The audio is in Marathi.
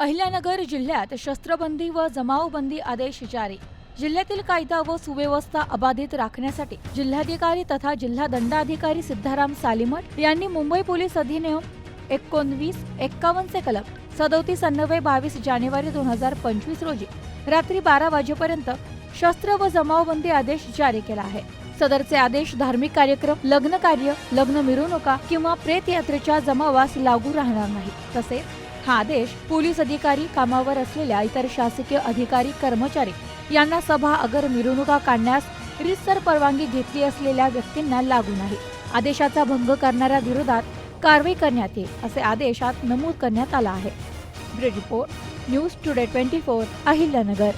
अहिल्यानगर जिल्ह्यात शस्त्रबंदी व जमावबंदी आदेश जारी. जिल्ह्यातील कायदा व सुव्यवस्था अबाधित राखण्यासाठी जिल्हाधिकारी तथा जिल्हा दंडाधिकारी सिद्धाराम सालीमठ यांनी मुंबई पोलीस अधिनियम एकोणवीस एक्कावन्नचे कलम सदोतीस अन्नवे बावीस जानेवारी दोन हजार पंचवीस रोजी रात्री बारा वाजेपर्यंत शस्त्र व जमावबंदी आदेश जारी केला आहे. सदरचे आदेश धार्मिक कार्यक्रम लग्न कार्य लग्न मिरवणुका किंवा प्रेत यात्रेच्या जमावास लागू राहणार नाही. तसेच हा आदेश पोलीस अधिकारी कामावर असलेल्या इतर शासकीय अधिकारी कर्मचारी यांना सभा अगर मिरवणुका काढण्यास रितसर परवानगी घेतली असलेल्या व्यक्तींना लागू नाही. आदेशाचा भंग करणाऱ्या विरोधात कारवाई करण्यात येईल असे आदेशात नमूद करण्यात आला आहे. Bureau report news today twenty four Ahilyanagar.